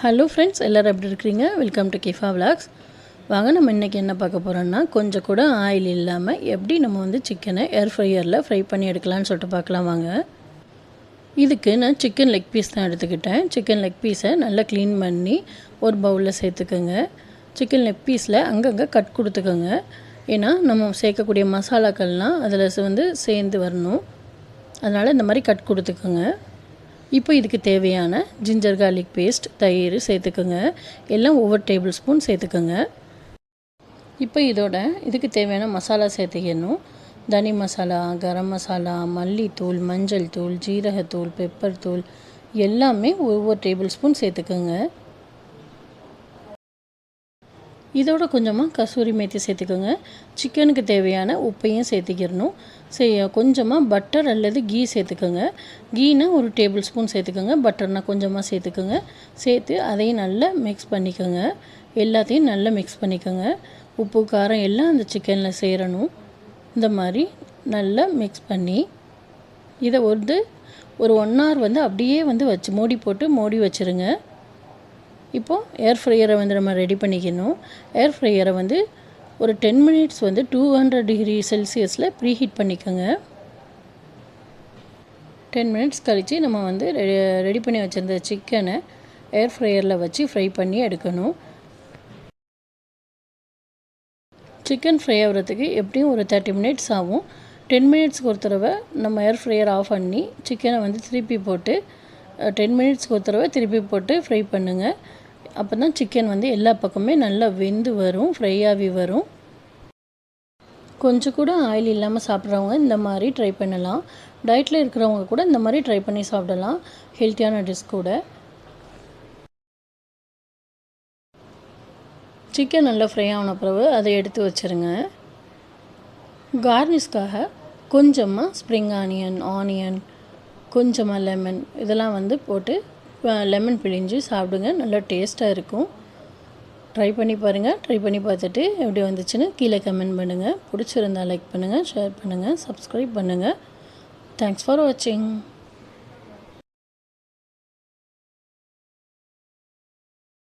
Hello friends எல்லோரும் எப்படி இருக்கிறீங்க? வெல்கம் டு கிஃபா விலாக்ஸ் வாங்க நம்ம இன்றைக்கி என்ன பார்க்க போகிறோன்னா கொஞ்சம் கூட ஆயில் இல்லாமல் எப்படி நம்ம வந்து சிக்கனை ஏர் ஃப்ரையரில் ஃப்ரை பண்ணி எடுக்கலாம்னு சொல்லிட்டு பார்க்கலாம் வாங்க. இதுக்கு நான் சிக்கன் லெக் பீஸ் தான் எடுத்துக்கிட்டேன். சிக்கன் லெக் பீஸை நல்லா க்ளீன் பண்ணி ஒரு பவுலில் சேர்த்துக்கோங்க. சிக்கன் லெக் பீஸில் அங்கங்கே கட் கொடுத்துக்கோங்க. ஏன்னா நம்ம சேர்க்கக்கூடிய மசாலாக்கள்லாம் அதில் வந்து சேர்ந்து வரணும். அதனால் இந்த மாதிரி கட் கொடுத்துக்கோங்க. இப்போ இதுக்கு தேவையான ஜிஞ்சர் கார்லிக் பேஸ்ட் தயிர் சேர்த்துக்கோங்க. எல்லாம் ஒவ்வொரு டேபிள் ஸ்பூன் சேர்த்துக்கோங்க. இப்போ இதோட இதுக்கு தேவையான மசாலா சேர்த்துக்கணும். தனி மசாலா கரம் மசாலா மல்லித்தூள் மஞ்சள் தூள் ஜீரகத்தூள் பெப்பர் தூள் எல்லாமே ஒவ்வொரு டேபிள் ஸ்பூன் சேர்த்துக்கோங்க. இதோட கொஞ்சமாக கசூரி மேத்தி சேர்த்துக்கோங்க. சிக்கனுக்கு தேவையான உப்பையும் சேர்த்துக்கிடணும். சே கொஞ்சமாக பட்டர் அல்லது கீ சேர்த்துக்கோங்க. கீனா ஒரு டேபிள் ஸ்பூன் சேர்த்துக்கோங்க. பட்டர்னா கொஞ்சமாக சேர்த்துக்கோங்க. சேர்த்து அதையும் நல்லா மிக்ஸ் பண்ணிக்கோங்க. எல்லாத்தையும் நல்லா மிக்ஸ் பண்ணிக்கோங்க. உப்பு காரம் எல்லாம் அந்த சிக்கனில் சேரணும். இந்த மாதிரி நல்லா மிக்ஸ் பண்ணி இதை வந்து ஒரு ஒன் ஹவர் வந்து அப்படியே வந்து வச்சு மூடி போட்டு மூடி வச்சுருங்க. இப்போது ஏர் ஃப்ரையரை வந்து நம்ம ரெடி பண்ணிக்கணும். ஏர் ஃப்ரையரை வந்து ஒரு டென் மினிட்ஸ் வந்து டூ ஹண்ட்ரட் டிகிரி செல்சியஸில் ப்ரீ ஹீட் பண்ணிக்கோங்க. டென் மினிட்ஸ் கழித்து நம்ம வந்து ரெடி பண்ணி வச்சுருந்த சிக்கனை ஏர் ஃப்ரையரில் வச்சு ஃப்ரை பண்ணி எடுக்கணும். சிக்கன் ஃப்ரை ஆகிறதுக்கு எப்படியும் ஒரு தேர்ட்டி மினிட்ஸ் ஆகும். டென் மினிட்ஸ்க்கு ஒரு தடவை நம்ம ஏர் ஃப்ரையர் ஆஃப் பண்ணி சிக்கனை வந்து திருப்பி போட்டு டென் மினிட்ஸ்க்கு ஒரு தடவை திருப்பி போட்டு ஃப்ரை பண்ணுங்கள் அப்போ தான் சிக்கன் வந்து எல்லா பக்கமே நல்லா வெந்து வரும் ஃப்ரையாகவே வரும். கொஞ்சம் கூட ஆயில் இல்லாமல் சாப்பிட்றவங்க இந்த மாதிரி ட்ரை பண்ணலாம். டயட்டில் இருக்கிறவங்க கூட இந்த மாதிரி ட்ரை பண்ணி சாப்பிடலாம். ஹெல்த்தியான டிஷ் கூட. சிக்கன் நல்லா ஃப்ரை ஆன பிறகு அதை எடுத்து வச்சுருங்க. கார்னிஷ்காக கொஞ்சமாக ஸ்ப்ரிங் ஆனியன் ஆனியன் கொஞ்சமாக லெமன் இதெல்லாம் வந்து போட்டு லெமன் பிழிஞ்சு சாப்பிடுங்க. நல்லா டேஸ்ட்டாக இருக்கும். ட்ரை பண்ணி பாருங்கள் ட்ரை பண்ணி பார்த்துட்டு எப்படி வந்துச்சுன்னு கீழே கமெண்ட் பண்ணுங்கள் பிடிச்சிருந்தா லைக் பண்ணுங்கள் ஷேர் பண்ணுங்கள் சப்ஸ்கிரைப் பண்ணுங்கள் தேங்க்ஸ் ஃபார் வாட்சிங்